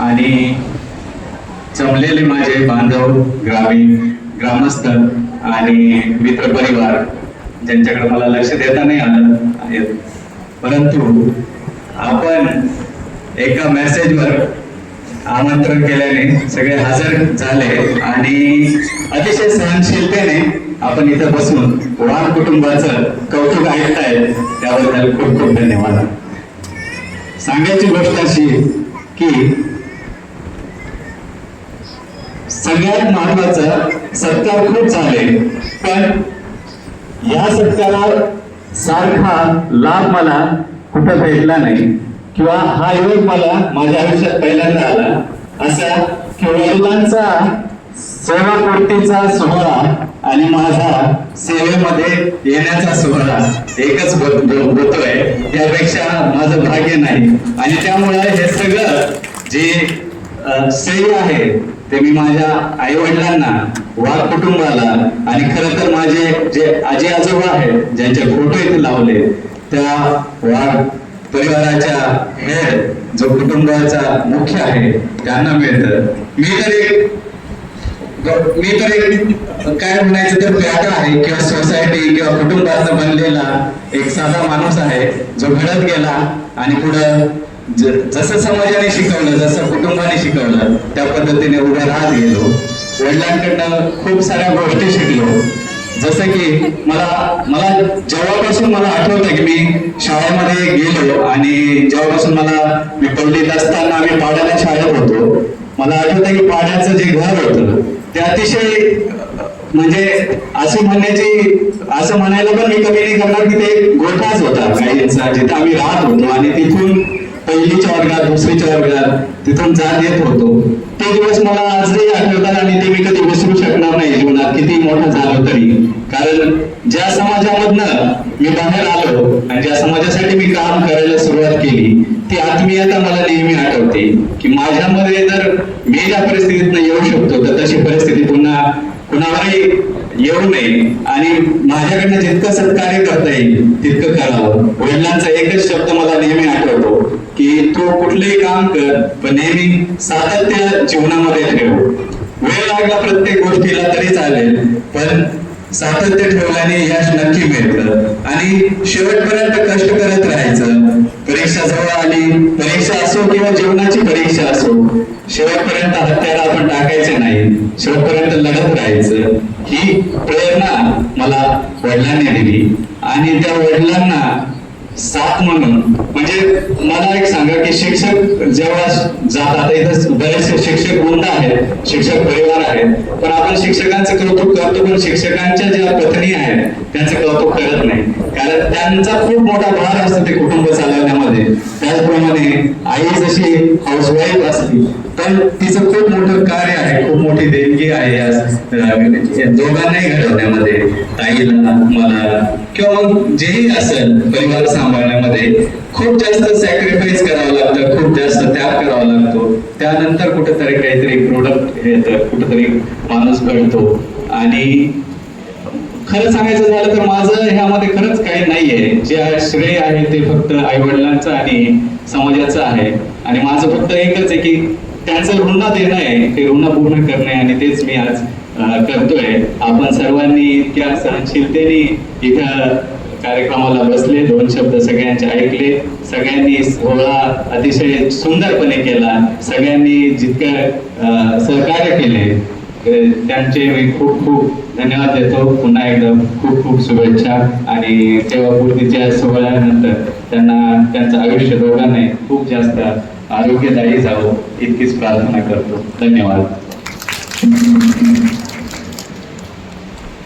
आणि जमलेले माझे बांधव ग्रामीण ग्रामस्थ आणि मित्रपरिवार ज्यांच्याकडे मला लक्ष देता नाही आलं आहेत परंतु आपण एका मेसेजवर आमंत्रण केल्याने सगळे हजर झाले आणि अतिशय सहनशीलतेने आपण इथं बसून वाघ कुटुंबाचं कौतुक ऐकताय त्याबद्दल खूप खूप धन्यवाद. सांगायची गोष्ट अशी की सगळ्यात महत्वाचं सत्कार खूप चांगले. पण या सत्कारा सारखा लाभ मला कुठं भेटला नाही. किंवा हा योग मला माझ्या आयुष्यात पहिल्यांदा आला. असा की वडिलांचा सेवापूर्तीचा सोहळा आणि माझा सेवेमध्ये येण्याचा सोहळा एकच होतोय यापेक्षा माझं भाग्य नाही. आणि त्यामुळे हे सगळं जे श्रेय आहे ते मी माझ्या आई वडिलांना वाघ कुटुंबाला आणि खरं तर माझे जे आजी आजोबा आहेत ज्यांचे फोटो इथे लावले त्या वाघ परिवाराच्या हेड जो कुटुंबाचा मुख्य आहे त्यांना मिळतं. मी तर एक मी तर एक काय म्हणायचं तर प्याटा आहे किंवा सोसायटी किंवा कुटुंबाचा बनलेला एक साधा माणूस आहे जो घडत गेला आणि पुढं जसं समाजाने शिकवलं जसं शिकवलं त्या पद्धतीने उभं राहत गेलो. वडिलांकडनं खूप साऱ्या गोष्टी शिकलो. जसं की मला मला जेव्हापासून मला आठवतं की मी शाळेमध्ये गेलो आणि जेव्हापासून मला मी पहिलीत असताना आम्ही पाड्याला शाळेत होतो मला आठवतं की पाड्याचं जे घर होतं ते अतिशय म्हणजे असं म्हणण्याची असं म्हणायला पण मी कमी नाही करणार की ते गोठाच होता. काहींचा जिथे आम्ही राहत होतो आणि तिथून पहिलीच्या वर्गात दुसरीच्या वर्गात तिथून जात येत होतो. ते दिवस मला आजही आठवतात आणि ते मी कधी विसरू शकणार नाही जीवनात किती मोठं झालं तरी. कारण ज्या समाजामधनं मी बाहेर आलो आणि ज्या समाजासाठी मी काम करायला सुरुवात केली ती आत्मीयता मला नेहमी आठवते. की माझ्यामध्ये जर मी ज्या परिस्थितीतनं येऊ शकतो तर तशी परिस्थिती पुन्हा कुणालाही येऊ नये. आणि माझ्याकडनं जितकं सत्कार्य करता येईल तितकं करावं. वडिलांचा एकच शब्द मला नेहमी आठवतो. तू कुठलंही काम कर पण नेहमी सातत्य जीवनामध्ये ठेव. वेळ लागला प्रत्येक गोष्टीला तरी चालेल पण सातत्य ठेवल्याने यश नक्की मिळतं. आणि शेवटपर्यंत कष्ट करत राहायचं. परीक्षा जवळ आली परीक्षा असो किंवा जीवनाची परीक्षा असो शेवटपर्यंत हत्यार आपण टाकायचे नाही. शेवटपर्यंत लढत राहायचं. ही प्रेरणा मला वडिलांनी दिली. आणि त्या वडिलांना साथ म्हणून. म्हणजे मला एक सांगा की शिक्षक जेव्हा जातात इथं बरेचसे शिक्षक वृंद आहेत शिक्षक परिवार आहेत पण आपण शिक्षकांचं कौतुक करतो पण शिक्षकांच्या ज्या पत्नी आहेत त्यांचं कौतुक करत नाही. कारण त्यांचा खूप मोठा भार असतो ते कुटुंब चालवण्यामध्ये. त्याचप्रमाणे आई जशी हाऊसवाईफ असली पण तिचं खूप मोठं कार्य आहे खूप मोठी देणगी आहे या दोघांनाही घडवण्यामध्ये ताईला मला किंवा मग जेही असेल परिवार सांभाळण्यामध्ये खूप जास्त सॅक्रिफाईस करावं लागतं खूप जास्त त्याग करावा लागतो. त्यानंतर कुठेतरी काहीतरी प्रोडक्ट येतं कुठेतरी माणूस घडतो. आणि खरं सांगायचं झालं तर माझं ह्यामध्ये खरंच काही नाहीये. जे श्रेय आहे ते फक्त आई वडिलांचं आणि समाजाचं आहे. आणि माझं फक्त एकच आहे की त्यांचं ऋण देणं आहे ते ऋण पूर्ण करणे आणि तेच मी आज करतोय. आपण सर्वांनी इतक्या सहनशीलतेने इथं कार्यक्रमाला बसले दोन शब्द सगळ्यांचे ऐकले. सगळ्यांनी सोहळा अतिशय सुंदरपणे केला. सगळ्यांनी जितकं सहकार्य केले त्यांचे मी खूप खूप धन्यवाद देतो. पुन्हा एकदा खूप खूप शुभेच्छा. आणि सेवापूर्तीच्या सोहळ्यानंतर त्यांना त्यांचं आयुष्य दोघांनाही खूप जास्त आरोग्यदायी जावं इतकीच प्रार्थना करतो. धन्यवाद.